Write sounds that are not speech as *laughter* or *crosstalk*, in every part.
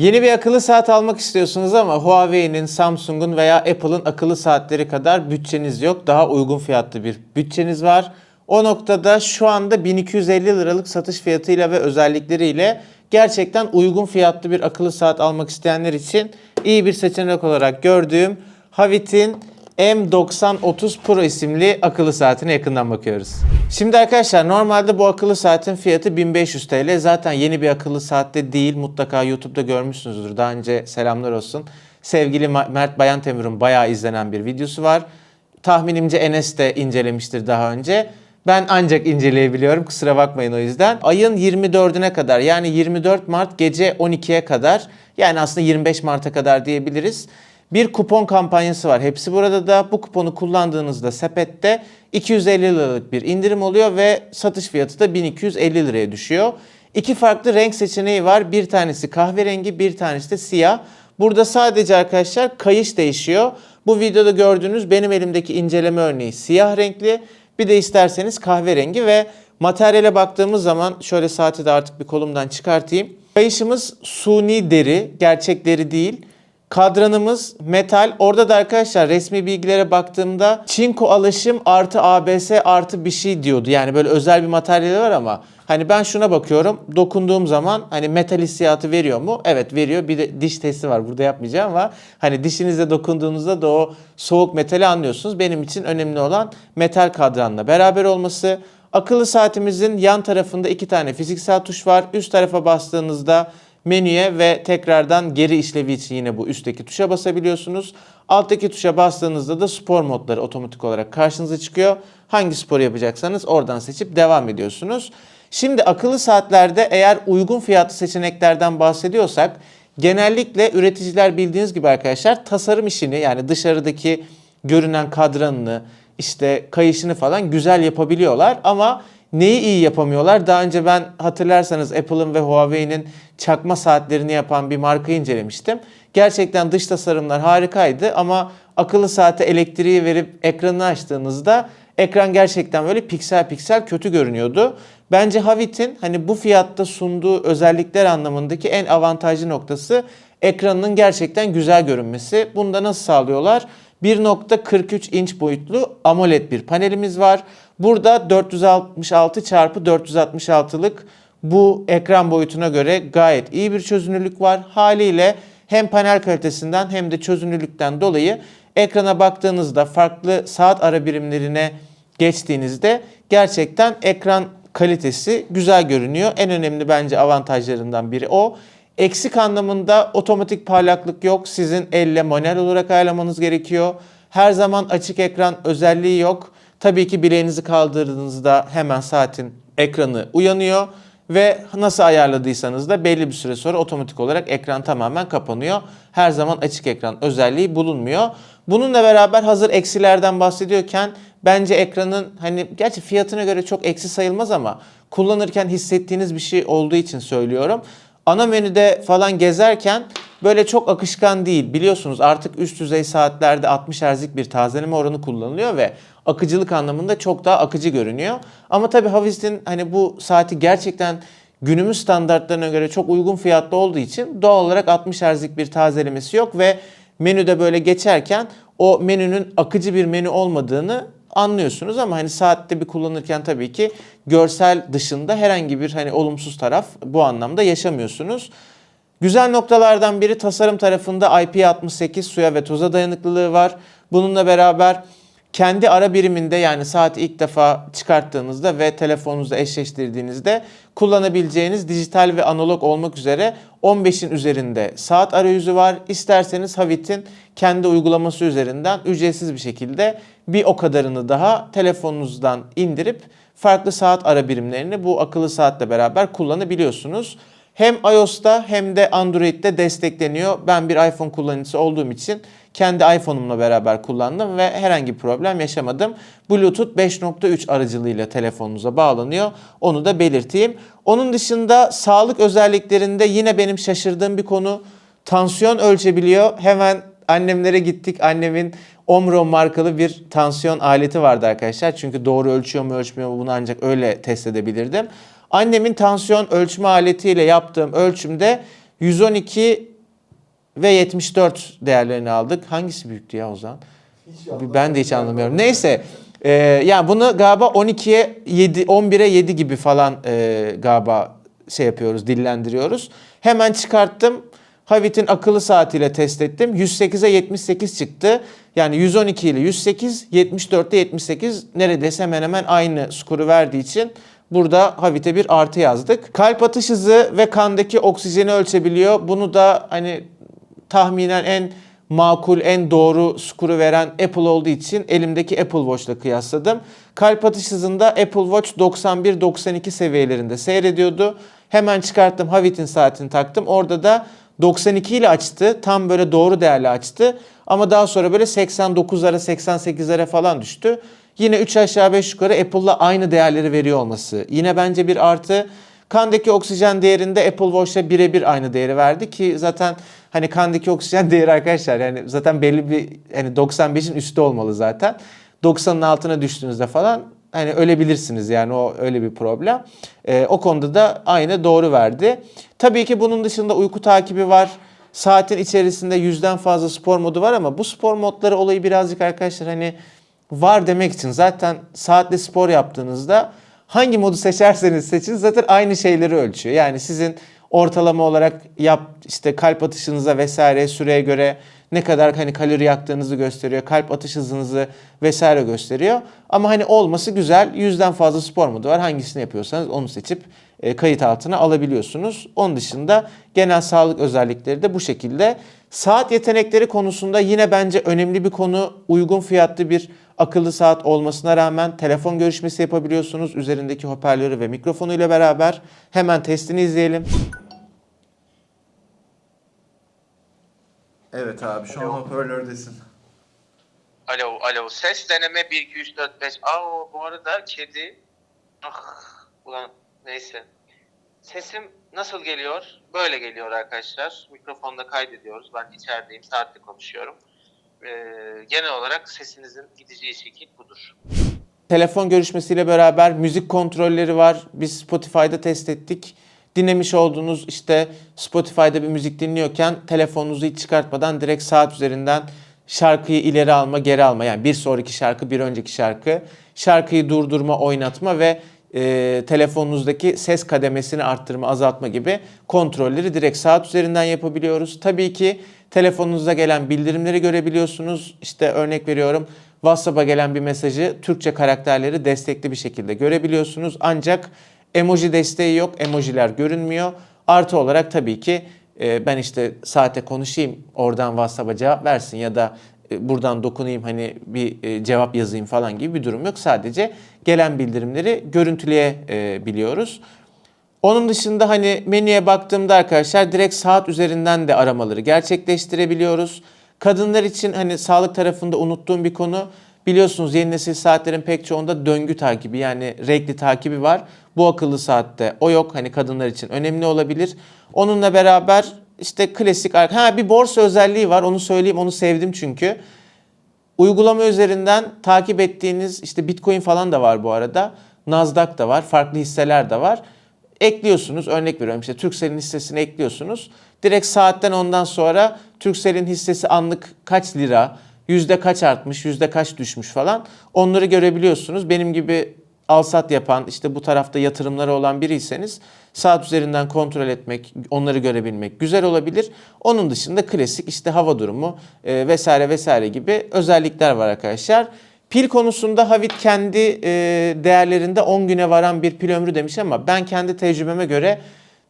Yeni bir akıllı saat almak istiyorsunuz ama Huawei'nin, Samsung'un veya Apple'ın akıllı saatleri kadar bütçeniz yok. Daha uygun fiyatlı bir bütçeniz var. O noktada şu anda 1250 liralık satış fiyatıyla ve özellikleriyle gerçekten uygun fiyatlı bir akıllı saat almak isteyenler için iyi bir seçenek olarak gördüğüm Havit'in M9030 Pro isimli akıllı saatine yakından bakıyoruz. Şimdi arkadaşlar normalde bu akıllı saatin fiyatı 1500 TL. Zaten yeni bir akıllı saatte değil. Mutlaka YouTube'da görmüşsünüzdür. Daha önce selamlar olsun. Sevgili Mert Bayantemir'in bayağı izlenen bir videosu var. Tahminimce Enes de incelemiştir daha önce. Ben ancak inceleyebiliyorum kusura bakmayın o yüzden. Ayın 24'üne kadar yani 24 Mart gece 12'ye kadar yani aslında 25 Mart'a kadar diyebiliriz. Bir kupon kampanyası var. Hepsi burada da bu kuponu kullandığınızda sepette 250 liralık bir indirim oluyor ve satış fiyatı da 1250 liraya düşüyor. İki farklı renk seçeneği var. Bir tanesi kahverengi, bir tanesi de siyah. Burada sadece arkadaşlar kayış değişiyor. Bu videoda gördüğünüz benim elimdeki inceleme örneği siyah renkli. Bir de isterseniz kahverengi ve materyale baktığımız zaman şöyle saati de artık bir kolumdan çıkartayım. Kayışımız suni deri, gerçek deri değil. Kadranımız metal. Orada da arkadaşlar resmi bilgilere baktığımda çinko alaşım artı ABS artı bir şey diyordu. Yani böyle özel bir materyali var ama hani ben şuna bakıyorum. Dokunduğum zaman hani metal hissiyatı veriyor mu? Evet veriyor. Bir de diş testi var. Burada yapmayacağım ama hani dişinizle dokunduğunuzda da o soğuk metali anlıyorsunuz. Benim için önemli olan metal kadranla beraber olması. Akıllı saatimizin yan tarafında iki tane fiziksel tuş var. Üst tarafa bastığınızda menüye ve tekrardan geri işlevi için yine bu üstteki tuşa basabiliyorsunuz. Alttaki tuşa bastığınızda da spor modları otomatik olarak karşınıza çıkıyor. Hangi spor yapacaksanız oradan seçip devam ediyorsunuz. Şimdi akıllı saatlerde eğer uygun fiyatlı seçeneklerden bahsediyorsak genellikle üreticiler bildiğiniz gibi arkadaşlar tasarım işini yani dışarıdaki görünen kadranını işte kayışını falan güzel yapabiliyorlar ama neyi iyi yapamıyorlar? Daha önce ben hatırlarsanız Apple'ın ve Huawei'nin çakma saatlerini yapan bir markayı incelemiştim. Gerçekten dış tasarımlar harikaydı ama akıllı saate elektriği verip ekranını açtığınızda ekran gerçekten böyle piksel piksel kötü görünüyordu. Bence Havit'in hani bu fiyatta sunduğu özellikler anlamındaki en avantajlı noktası ekranının gerçekten güzel görünmesi. Bunu da nasıl sağlıyorlar? 1.43 inç boyutlu AMOLED bir panelimiz var. Burada 466 x 466'lık bu ekran boyutuna göre gayet iyi bir çözünürlük var. Haliyle hem panel kalitesinden hem de çözünürlükten dolayı ekrana baktığınızda farklı saat ara birimlerine geçtiğinizde gerçekten ekran kalitesi güzel görünüyor. En önemli bence avantajlarından biri o. Eksik anlamında otomatik parlaklık yok. Sizin elle manuel olarak ayarlamanız gerekiyor. Her zaman açık ekran özelliği yok. Tabii ki bileğinizi kaldırdığınızda hemen saatin ekranı uyanıyor ve nasıl ayarladıysanız da belli bir süre sonra otomatik olarak ekran tamamen kapanıyor. Her zaman açık ekran özelliği bulunmuyor. Bununla beraber hazır eksilerden bahsediyorken bence ekranın hani gerçi fiyatına göre çok eksi sayılmaz ama kullanırken hissettiğiniz bir şey olduğu için söylüyorum ana menüde falan gezerken böyle çok akışkan değil. Biliyorsunuz artık üst düzey saatlerde 60 Hz'lik bir tazeleme oranı kullanılıyor ve akıcılık anlamında çok daha akıcı görünüyor. Ama tabii Havist'in hani bu saati gerçekten günümüz standartlarına göre çok uygun fiyatlı olduğu için doğal olarak 60 Hz'lik bir tazelemesi yok ve menüde böyle geçerken o menünün akıcı bir menü olmadığını anlıyorsunuz ama hani saatte bir kullanırken tabii ki görsel dışında herhangi bir hani olumsuz taraf bu anlamda yaşamıyorsunuz. Güzel noktalardan biri tasarım tarafında IP68 suya ve toza dayanıklılığı var. Bununla beraber kendi ara biriminde yani saati ilk defa çıkarttığınızda ve telefonunuzla eşleştirdiğinizde kullanabileceğiniz dijital ve analog olmak üzere 15'in üzerinde saat arayüzü var. İsterseniz Havit'in kendi uygulaması üzerinden ücretsiz bir şekilde bir o kadarını daha telefonunuzdan indirip farklı saat ara birimlerini bu akıllı saatle beraber kullanabiliyorsunuz. Hem iOS'ta hem de Android'de destekleniyor. Ben bir iPhone kullanıcısı olduğum için kendi iPhone'umla beraber kullandım ve herhangi bir problem yaşamadım. Bluetooth 5.3 aracılığıyla telefonunuza bağlanıyor. Onu da belirteyim. Onun dışında sağlık özelliklerinde yine benim şaşırdığım bir konu tansiyon ölçebiliyor. Hemen annemlere gittik. Annemin Omron markalı bir tansiyon aleti vardı arkadaşlar. Çünkü doğru ölçüyor mu ölçmüyor mu bunu ancak öyle test edebilirdim. Annemin tansiyon ölçme aletiyle yaptığım ölçümde 112 ve 74 değerlerini aldık. Hangisi büyüktü ya o zaman? Ben de hiç anlamıyorum. Neyse. E, yani bunu galiba 12'ye 7, 11'e 7 gibi falan e, galiba şey yapıyoruz, dillendiriyoruz. Hemen çıkarttım. Havit'in akıllı saatiyle test ettim. 108'e 78 çıktı. Yani 112 ile 108, 74'te 78 neredeyse hemen hemen aynı skoru verdiği için burada Havit'e bir artı yazdık. Kalp atış hızı ve kandaki oksijeni ölçebiliyor. Bunu da hani tahminen en makul, en doğru skoru veren Apple olduğu için elimdeki Apple Watch'la kıyasladım. Kalp atış hızında Apple Watch 91-92 seviyelerinde seyrediyordu. Hemen çıkarttım Havit'in saatini taktım. Orada da 92 ile açtı. Tam böyle doğru değerli açtı. Ama daha sonra böyle 89'lara 88'lere falan düştü. Yine 3 aşağı 5 yukarı Apple'la aynı değerleri veriyor olması. Yine bence bir artı. Kandaki oksijen değerinde Apple Watch'la birebir aynı değeri verdi ki zaten hani kandaki oksijen *laughs* değeri arkadaşlar yani zaten belli bir hani 95'in üstü olmalı zaten. 90'ın altına düştüğünüzde falan hani ölebilirsiniz yani o öyle bir problem. Ee, o konuda da aynı doğru verdi. Tabii ki bunun dışında uyku takibi var. Saatin içerisinde yüzden fazla spor modu var ama bu spor modları olayı birazcık arkadaşlar hani var demek için zaten saatle spor yaptığınızda hangi modu seçerseniz seçin zaten aynı şeyleri ölçüyor. Yani sizin ortalama olarak yap işte kalp atışınıza vesaire süreye göre ne kadar hani kalori yaktığınızı gösteriyor. Kalp atış hızınızı vesaire gösteriyor. Ama hani olması güzel. Yüzden fazla spor modu var. Hangisini yapıyorsanız onu seçip e, kayıt altına alabiliyorsunuz. Onun dışında genel sağlık özellikleri de bu şekilde. Saat yetenekleri konusunda yine bence önemli bir konu. Uygun fiyatlı bir akıllı saat olmasına rağmen telefon görüşmesi yapabiliyorsunuz. Üzerindeki hoparlörü ve mikrofonu ile beraber. Hemen testini izleyelim. Evet abi şu an hoparlördesin. Alo, alo. Ses deneme 1, 2, 3, 4, 5. Aa bu arada kedi. Ah, ulan neyse. Sesim nasıl geliyor? Böyle geliyor arkadaşlar. Mikrofonda kaydediyoruz. Ben içerideyim. Saatte konuşuyorum. Ee, genel olarak sesinizin gideceği şekil budur. Telefon görüşmesiyle beraber müzik kontrolleri var. Biz Spotify'da test ettik. Dinlemiş olduğunuz işte Spotify'da bir müzik dinliyorken telefonunuzu hiç çıkartmadan direkt saat üzerinden şarkıyı ileri alma, geri alma. Yani bir sonraki şarkı, bir önceki şarkı. Şarkıyı durdurma, oynatma ve e, telefonunuzdaki ses kademesini arttırma, azaltma gibi kontrolleri direkt saat üzerinden yapabiliyoruz. Tabii ki telefonunuza gelen bildirimleri görebiliyorsunuz. İşte örnek veriyorum WhatsApp'a gelen bir mesajı Türkçe karakterleri destekli bir şekilde görebiliyorsunuz. Ancak emoji desteği yok, emojiler görünmüyor. Artı olarak tabii ki e, ben işte saate konuşayım, oradan WhatsApp'a cevap versin ya da e, buradan dokunayım hani bir e, cevap yazayım falan gibi bir durum yok. Sadece gelen bildirimleri görüntüleyebiliyoruz. Onun dışında hani menüye baktığımda arkadaşlar direkt saat üzerinden de aramaları gerçekleştirebiliyoruz. Kadınlar için hani sağlık tarafında unuttuğum bir konu biliyorsunuz yeni nesil saatlerin pek çoğunda döngü takibi yani renkli takibi var. Bu akıllı saatte o yok hani kadınlar için önemli olabilir. Onunla beraber işte klasik ha bir borsa özelliği var onu söyleyeyim onu sevdim çünkü. Uygulama üzerinden takip ettiğiniz işte Bitcoin falan da var bu arada. Nasdaq da var, farklı hisseler de var. Ekliyorsunuz, örnek veriyorum işte Turkcell'in hissesini ekliyorsunuz. Direkt saatten ondan sonra Turkcell'in hissesi anlık kaç lira, yüzde kaç artmış, yüzde kaç düşmüş falan onları görebiliyorsunuz. Benim gibi alsat yapan, işte bu tarafta yatırımları olan biriyseniz saat üzerinden kontrol etmek, onları görebilmek güzel olabilir. Onun dışında klasik işte hava durumu e, vesaire vesaire gibi özellikler var arkadaşlar. Pil konusunda Havit kendi e, değerlerinde 10 güne varan bir pil ömrü demiş ama ben kendi tecrübeme göre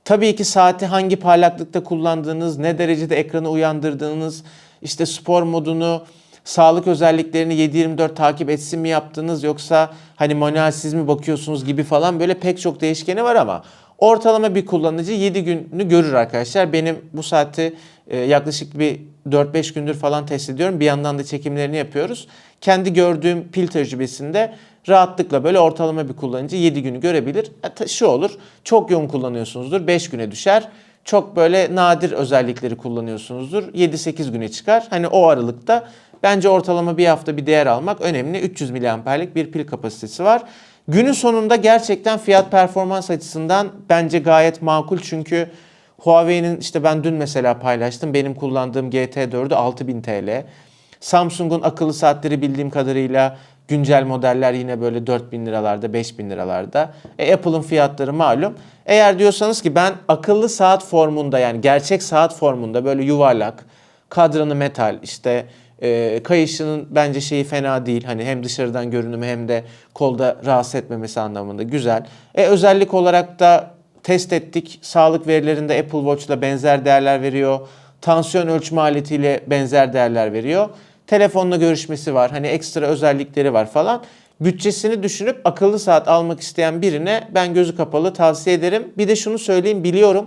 tabii ki saati hangi parlaklıkta kullandığınız, ne derecede ekranı uyandırdığınız, işte spor modunu, sağlık özelliklerini 7-24 takip etsin mi yaptınız yoksa hani manuelsiz mi bakıyorsunuz gibi falan böyle pek çok değişkeni var ama ortalama bir kullanıcı 7 günü görür arkadaşlar. Benim bu saati e, yaklaşık bir 4-5 gündür falan test ediyorum. Bir yandan da çekimlerini yapıyoruz. Kendi gördüğüm pil tecrübesinde rahatlıkla böyle ortalama bir kullanıcı 7 günü görebilir. E, Şu olur çok yoğun kullanıyorsunuzdur 5 güne düşer. Çok böyle nadir özellikleri kullanıyorsunuzdur 7-8 güne çıkar. Hani o aralıkta bence ortalama bir hafta bir değer almak önemli. 300 miliamperlik bir pil kapasitesi var. Günün sonunda gerçekten fiyat performans açısından bence gayet makul çünkü Huawei'nin işte ben dün mesela paylaştım. Benim kullandığım GT4'ü 6000 TL. Samsung'un akıllı saatleri bildiğim kadarıyla güncel modeller yine böyle 4000 liralarda, 5000 liralarda. E, Apple'ın fiyatları malum. Eğer diyorsanız ki ben akıllı saat formunda yani gerçek saat formunda böyle yuvarlak, kadranı metal, işte e, kayışının bence şeyi fena değil. Hani hem dışarıdan görünümü hem de kolda rahatsız etmemesi anlamında güzel. E, özellik olarak da test ettik. Sağlık verilerinde Apple Watch'la benzer değerler veriyor. Tansiyon ölçme aletiyle benzer değerler veriyor. Telefonla görüşmesi var. Hani ekstra özellikleri var falan. Bütçesini düşünüp akıllı saat almak isteyen birine ben gözü kapalı tavsiye ederim. Bir de şunu söyleyeyim biliyorum.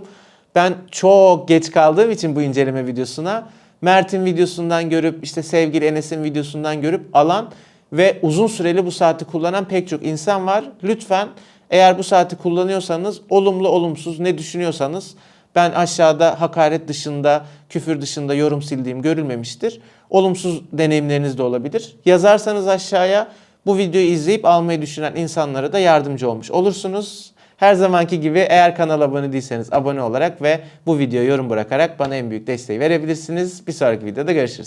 Ben çok geç kaldığım için bu inceleme videosuna Mert'in videosundan görüp işte sevgili Enes'in videosundan görüp alan ve uzun süreli bu saati kullanan pek çok insan var. Lütfen eğer bu saati kullanıyorsanız olumlu olumsuz ne düşünüyorsanız ben aşağıda hakaret dışında, küfür dışında yorum sildiğim görülmemiştir. Olumsuz deneyimleriniz de olabilir. Yazarsanız aşağıya bu videoyu izleyip almayı düşünen insanlara da yardımcı olmuş olursunuz. Her zamanki gibi eğer kanala abone değilseniz abone olarak ve bu videoya yorum bırakarak bana en büyük desteği verebilirsiniz. Bir sonraki videoda görüşürüz.